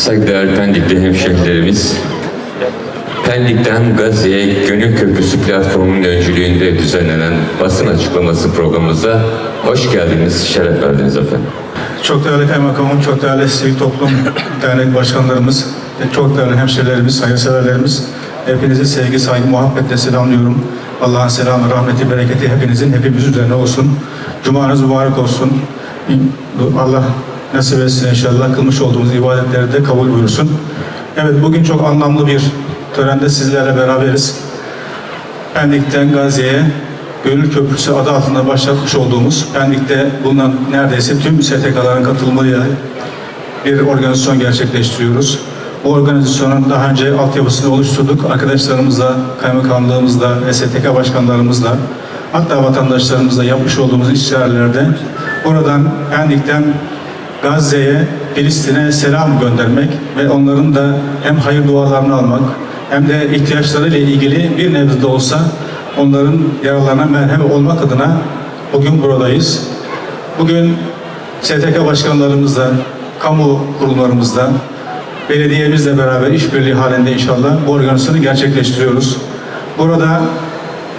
Saygıdeğer Pendikli hemşehrilerimiz, Pendik'ten Gazze'ye Gönül Köprüsü platformunun öncülüğünde düzenlenen basın açıklaması programımıza hoş geldiniz, şeref verdiniz efendim. Çok değerli kaymakamım, çok değerli sivil toplum dernek başkanlarımız, çok değerli hemşehrilerimiz, hayırseverlerimiz, hepinizi sevgi, saygı, muhabbetle selamlıyorum. Allah'ın selamı, rahmeti, bereketi hepinizin, hepimiz üzerine olsun. Cumanız mübarek olsun. Allah nasip etsin inşallah. Kılmış olduğumuz ibadetleri de kabul buyursun. Evet, bugün çok anlamlı bir törende sizlerle beraberiz. Pendik'ten Gazze'ye Gönül Köprüsü adı altında başlatmış olduğumuz Pendik'te bulunan neredeyse tüm STK'ların katılımıyla bir organizasyon gerçekleştiriyoruz. Bu organizasyonun daha önce altyapısını oluşturduk. Arkadaşlarımızla, kaymakamlığımızla STK başkanlarımızla hatta vatandaşlarımızla yapmış olduğumuz işçilerde buradan Pendik'ten Gazze'ye, Filistin'e selam göndermek ve onların da hem hayır dualarını almak hem de ihtiyaçlarıyla ilgili bir nebze de olsa onların yaralarına merhem olmak adına bugün buradayız. Bugün STK başkanlarımızla, kamu kurumlarımızla, belediyemizle beraber işbirliği halinde inşallah bu organizasyonu gerçekleştiriyoruz. Burada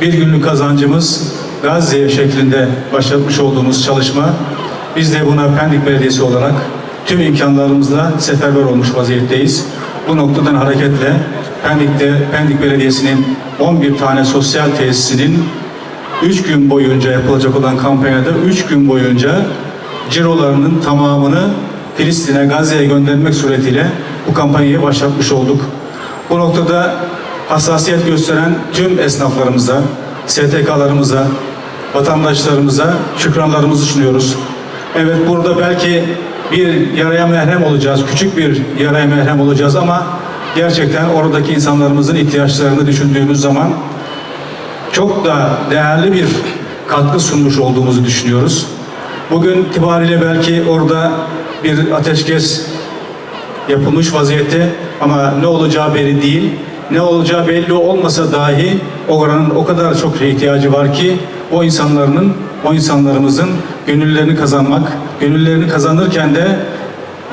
bir günlük kazancımız Gazze şeklinde başlatmış olduğumuz çalışma biz de buna Pendik Belediyesi olarak tüm imkanlarımızla seferber olmuş vaziyetteyiz. Bu noktadan hareketle Pendik'te Pendik Belediyesi'nin 11 tane sosyal tesisinin 3 gün boyunca yapılacak olan kampanyada 3 gün boyunca cirolarının tamamını Filistin'e, Gazze'ye göndermek suretiyle bu kampanyayı başlatmış olduk. Bu noktada hassasiyet gösteren tüm esnaflarımıza, STK'larımıza, vatandaşlarımıza şükranlarımızı sunuyoruz. Evet burada belki bir yaraya merhem olacağız, küçük bir yaraya merhem olacağız ama gerçekten oradaki insanlarımızın ihtiyaçlarını düşündüğümüz zaman çok da değerli bir katkı sunmuş olduğumuzu düşünüyoruz. Bugün itibariyle belki orada bir ateşkes yapılmış vaziyette ama ne olacağı belli değil. Ne olacağı belli olmasa dahi oranın o kadar çok ihtiyacı var ki o insanların, o insanlarımızın gönüllerini kazanmak, gönüllerini kazanırken de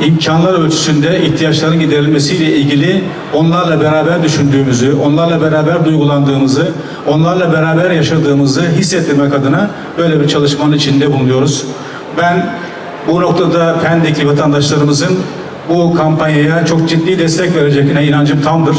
imkanlar ölçüsünde ihtiyaçların giderilmesiyle ilgili onlarla beraber düşündüğümüzü, onlarla beraber duygulandığımızı, onlarla beraber yaşadığımızı hissettirmek adına böyle bir çalışmanın içinde bulunuyoruz. Ben bu noktada Pendikli vatandaşlarımızın bu kampanyaya çok ciddi destek verecekine inancım tamdır.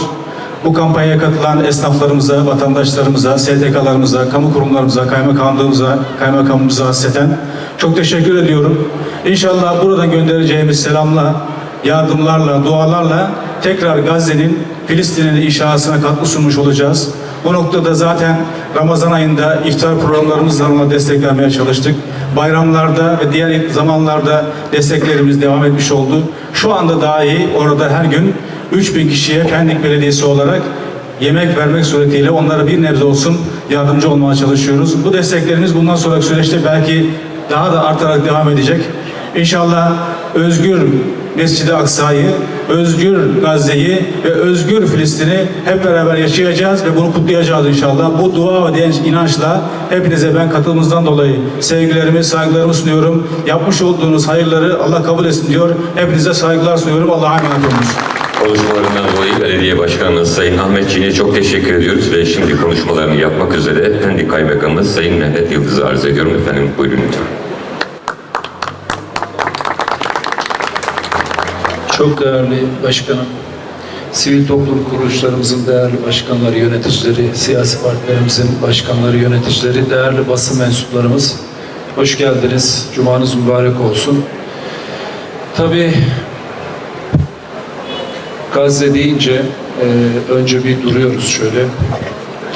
Bu kampanyaya katılan esnaflarımıza, vatandaşlarımıza, STK'larımıza, kamu kurumlarımıza, kaymakamlığımıza, kaymakamımıza hasreten çok teşekkür ediyorum. İnşallah buradan göndereceğimiz selamla, yardımlarla, dualarla tekrar Gazze'nin, Filistin'in inşasına katkı sunmuş olacağız. Bu noktada zaten Ramazan ayında iftar programlarımızla ona destek vermeye çalıştık. Bayramlarda ve diğer zamanlarda desteklerimiz devam etmiş oldu. Şu anda dahi orada her gün 3000 kişiye Pendik Belediyesi olarak yemek vermek suretiyle onlara bir nebze olsun yardımcı olmaya çalışıyoruz. Bu desteklerimiz bundan sonraki süreçte belki daha da artarak devam edecek. İnşallah özgür Mescid-i Aksa'yı, özgür Gazze'yi ve özgür Filistin'i hep beraber yaşayacağız ve bunu kutlayacağız inşallah. Bu dua ve inançla hepinize ben katılımınızdan dolayı sevgilerimi, saygılarımı sunuyorum. Yapmış olduğunuz hayırları Allah kabul etsin diyor. Hepinize saygılar sunuyorum. Allah'a emanet olunuz. Konuşmalarından dolayı Belediye Başkanımız Sayın Ahmet Çiğ'e çok teşekkür ediyoruz ve şimdi konuşmalarını yapmak üzere Pendik Kaymakamımız Sayın Mehmet Yıldız'ı arz ediyorum. Efendim buyurun lütfen. Çok değerli başkanım, sivil toplum kuruluşlarımızın değerli başkanları, yöneticileri, siyasi partilerimizin başkanları, yöneticileri, değerli basın mensuplarımız, hoş geldiniz. Cumanız mübarek olsun. Tabii Gazze deyince e, önce bir duruyoruz şöyle.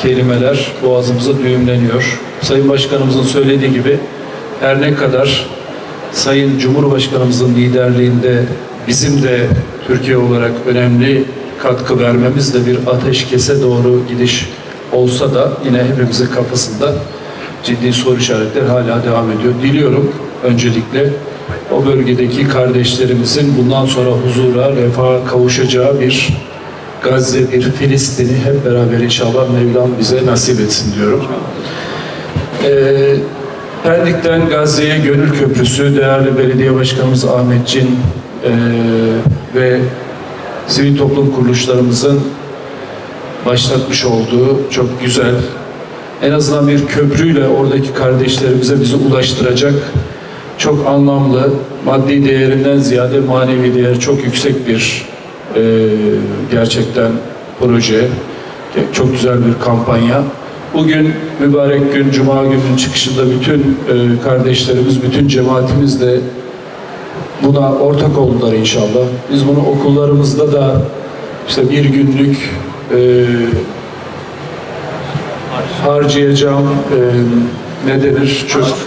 Kelimeler boğazımıza düğümleniyor. Sayın Başkanımızın söylediği gibi her ne kadar Sayın Cumhurbaşkanımızın liderliğinde bizim de Türkiye olarak önemli katkı vermemiz de bir ateşkese doğru gidiş olsa da yine hepimizin kafasında ciddi soru işaretleri hala devam ediyor. Diliyorum öncelikle o bölgedeki kardeşlerimizin bundan sonra huzura, refaha kavuşacağı bir Gazze, bir Filistin'i hep beraber inşallah Mevlam bize nasip etsin diyorum. Ee, Pendik'ten Gazze'ye Gönül Köprüsü değerli belediye başkanımız Ahmet Cin e, ve sivil toplum kuruluşlarımızın başlatmış olduğu çok güzel, en azından bir köprüyle oradaki kardeşlerimize bizi ulaştıracak çok anlamlı, maddi değerinden ziyade manevi değer çok yüksek bir e, gerçekten proje. Çok güzel bir kampanya. Bugün mübarek gün, Cuma gününün çıkışında bütün e, kardeşlerimiz, bütün cemaatimiz de buna ortak oldular inşallah. Biz bunu okullarımızda da işte bir günlük e, harcayacağım e, ne denir çocuk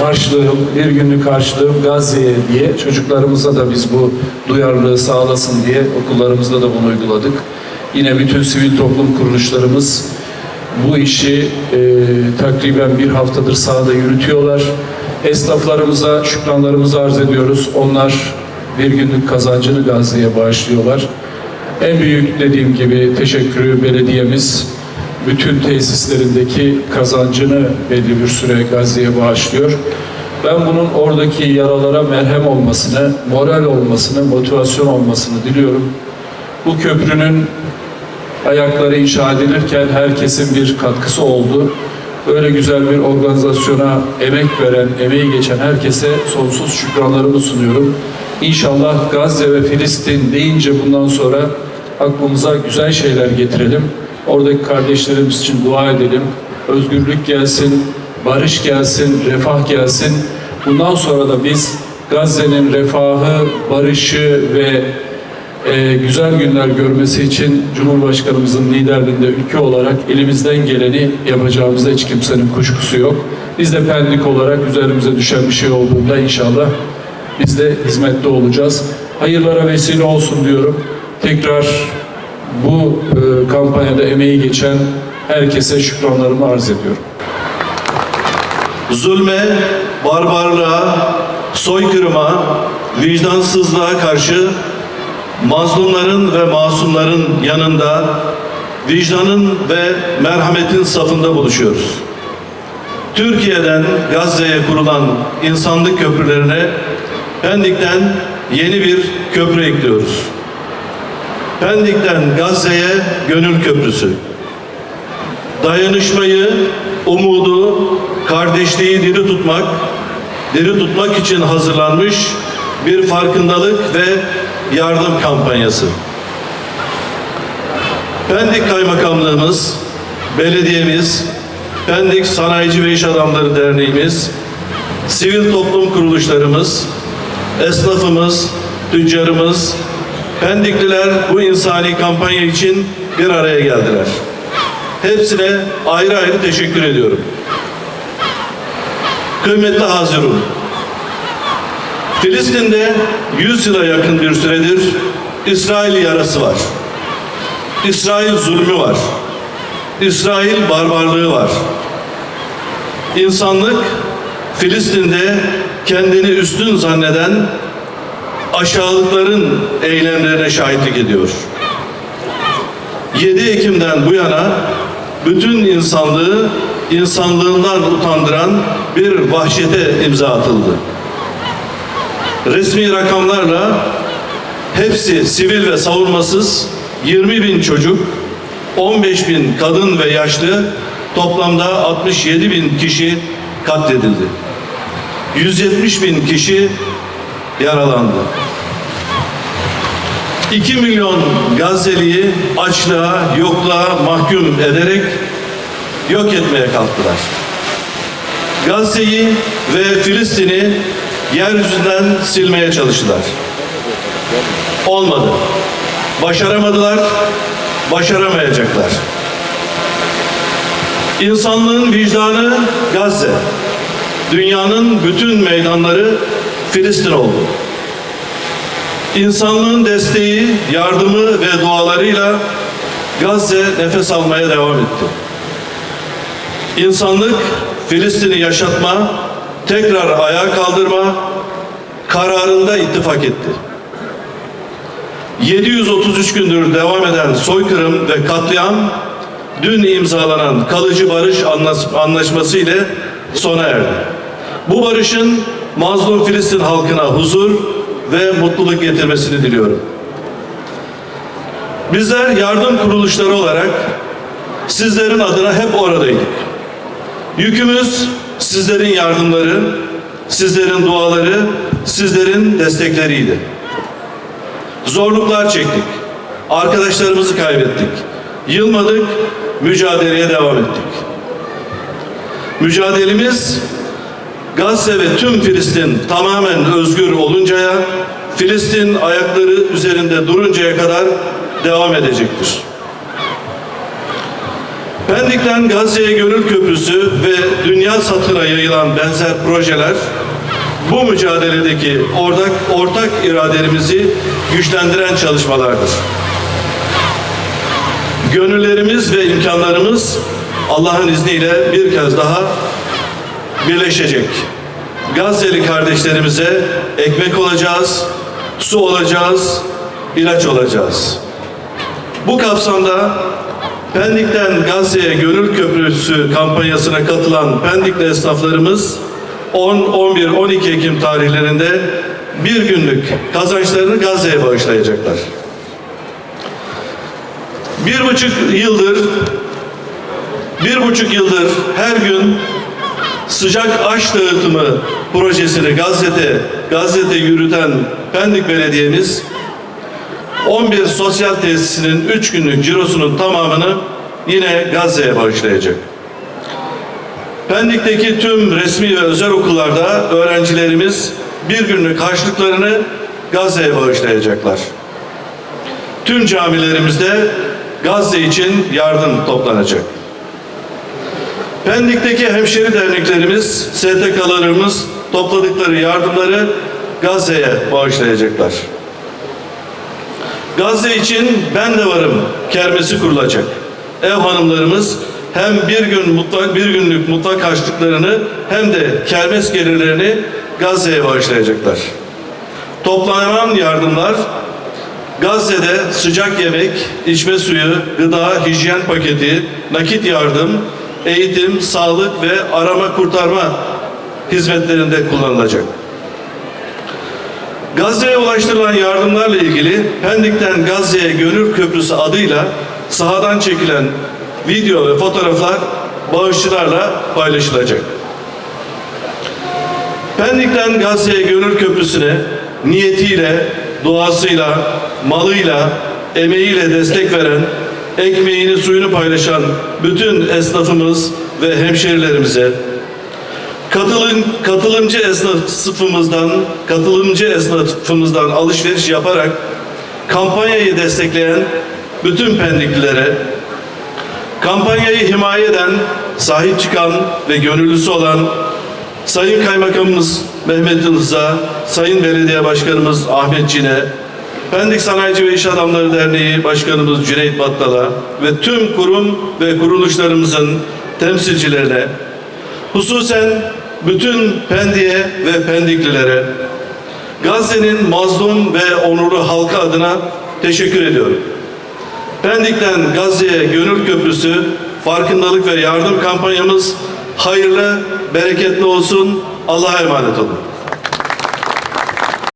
harçlığım bir günlük harçlığım Gazze'ye diye çocuklarımıza da biz bu duyarlılığı sağlasın diye okullarımızda da bunu uyguladık. Yine bütün sivil toplum kuruluşlarımız bu işi e, takriben bir haftadır sahada yürütüyorlar. Esnaflarımıza şükranlarımızı arz ediyoruz. Onlar bir günlük kazancını Gazze'ye bağışlıyorlar. En büyük dediğim gibi teşekkürü belediyemiz bütün tesislerindeki kazancını belli bir süre Gazze'ye bağışlıyor. Ben bunun oradaki yaralara merhem olmasını, moral olmasını, motivasyon olmasını diliyorum. Bu köprünün ayakları inşa edilirken herkesin bir katkısı oldu. Böyle güzel bir organizasyona emek veren, emeği geçen herkese sonsuz şükranlarımı sunuyorum. İnşallah Gazze ve Filistin deyince bundan sonra aklımıza güzel şeyler getirelim. Oradaki kardeşlerimiz için dua edelim. Özgürlük gelsin, barış gelsin, refah gelsin. Bundan sonra da biz Gazze'nin refahı, barışı ve e, güzel günler görmesi için Cumhurbaşkanımızın liderliğinde ülke olarak elimizden geleni yapacağımızda hiç kimsenin kuşkusu yok. Biz de Pendik olarak üzerimize düşen bir şey olduğunda inşallah biz de hizmette olacağız. Hayırlara vesile olsun diyorum. Tekrar bu e, kampanyada emeği geçen herkese şükranlarımı arz ediyorum. zulme, barbarlığa, soykırıma, vicdansızlığa karşı mazlumların ve masumların yanında vicdanın ve merhametin safında buluşuyoruz. Türkiye'den Gazze'ye kurulan insanlık köprülerine Pendik'ten yeni bir köprü ekliyoruz. Pendik'ten Gazze'ye Gönül Köprüsü dayanışmayı, umudu, kardeşliği diri tutmak, diri tutmak için hazırlanmış bir farkındalık ve yardım kampanyası. Pendik Kaymakamlığımız, belediyemiz, Pendik Sanayici ve İş Adamları Derneğimiz, sivil toplum kuruluşlarımız, esnafımız, tüccarımız, Pendikliler bu insani kampanya için bir araya geldiler. Hepsine ayrı ayrı teşekkür ediyorum. Kıymetli Hazirun, Filistin'de 100 yıla yakın bir süredir İsrail yarası var. İsrail zulmü var. İsrail barbarlığı var. İnsanlık Filistin'de kendini üstün zanneden aşağılıkların eylemlerine şahitlik ediyor. 7 Ekim'den bu yana bütün insanlığı insanlığından utandıran bir vahşete imza atıldı. Resmi rakamlarla hepsi sivil ve savunmasız 20 bin çocuk, 15 bin kadın ve yaşlı toplamda 67 bin kişi katledildi. 170 bin kişi yaralandı. 2 milyon Gazze'liyi açlığa, yokluğa mahkum ederek yok etmeye kalktılar. Gazze'yi ve Filistin'i yeryüzünden silmeye çalıştılar. Olmadı. Başaramadılar, başaramayacaklar. İnsanlığın vicdanı Gazze. Dünyanın bütün meydanları Filistin oldu. İnsanlığın desteği, yardımı ve dualarıyla Gazze nefes almaya devam etti. İnsanlık Filistin'i yaşatma, tekrar ayağa kaldırma kararında ittifak etti. 733 gündür devam eden soykırım ve katliam dün imzalanan kalıcı barış anlaş- anlaşması ile sona erdi. Bu barışın mazlum Filistin halkına huzur ve mutluluk getirmesini diliyorum. Bizler yardım kuruluşları olarak sizlerin adına hep oradaydık. Yükümüz sizlerin yardımları, sizlerin duaları, sizlerin destekleriydi. Zorluklar çektik. Arkadaşlarımızı kaybettik. Yılmadık, mücadeleye devam ettik. Mücadelemiz Gazze ve tüm Filistin tamamen özgür oluncaya, Filistin ayakları üzerinde duruncaya kadar devam edecektir. Pendik'ten Gazze'ye Gönül Köprüsü ve dünya satına yayılan benzer projeler bu mücadeledeki ortak, ortak iradelerimizi güçlendiren çalışmalardır. Gönüllerimiz ve imkanlarımız Allah'ın izniyle bir kez daha birleşecek. Gazze'li kardeşlerimize ekmek olacağız, su olacağız, ilaç olacağız. Bu kapsamda Pendik'ten Gazze'ye Gönül Köprüsü kampanyasına katılan Pendikli esnaflarımız 10, 11, 12 Ekim tarihlerinde bir günlük kazançlarını Gazze'ye bağışlayacaklar. Bir buçuk yıldır bir buçuk yıldır her gün sıcak aş dağıtımı projesini Gazze'de Gazze'de yürüten Pendik Belediye'miz 11 sosyal tesisinin 3 günlük cirosunun tamamını yine Gazze'ye bağışlayacak. Pendik'teki tüm resmi ve özel okullarda öğrencilerimiz bir günlük harçlıklarını Gazze'ye bağışlayacaklar. Tüm camilerimizde Gazze için yardım toplanacak. Pendik'teki hemşeri derneklerimiz, STK'larımız topladıkları yardımları Gazze'ye bağışlayacaklar. Gazze için ben de varım kermesi kurulacak. Ev hanımlarımız hem bir gün mutlak bir günlük mutlak harçlıklarını hem de kermes gelirlerini Gazze'ye bağışlayacaklar. Toplanan yardımlar Gazze'de sıcak yemek, içme suyu, gıda, hijyen paketi, nakit yardım, eğitim, sağlık ve arama kurtarma hizmetlerinde kullanılacak. Gazze'ye ulaştırılan yardımlarla ilgili Pendik'ten Gazze'ye Gönül Köprüsü adıyla sahadan çekilen video ve fotoğraflar bağışçılarla paylaşılacak. Pendik'ten Gazze'ye Gönül Köprüsü'ne niyetiyle, duasıyla, malıyla, emeğiyle destek veren, ekmeğini suyunu paylaşan bütün esnafımız ve hemşerilerimize, Katılım, katılımcı esnafımızdan, katılımcı esnafımızdan alışveriş yaparak kampanyayı destekleyen bütün pendiklilere, kampanyayı himaye eden, sahip çıkan ve gönüllüsü olan Sayın Kaymakamımız Mehmet Yıldız'a, Sayın Belediye Başkanımız Ahmet Cine, Pendik Sanayici ve İş Adamları Derneği Başkanımız Cüneyt Battal'a ve tüm kurum ve kuruluşlarımızın temsilcilerine, hususen bütün Pendik'e ve Pendiklilere, Gazze'nin mazlum ve onurlu halkı adına teşekkür ediyorum. Pendik'ten Gazze'ye Gönül Köprüsü farkındalık ve yardım kampanyamız hayırlı, bereketli olsun. Allah'a emanet olun.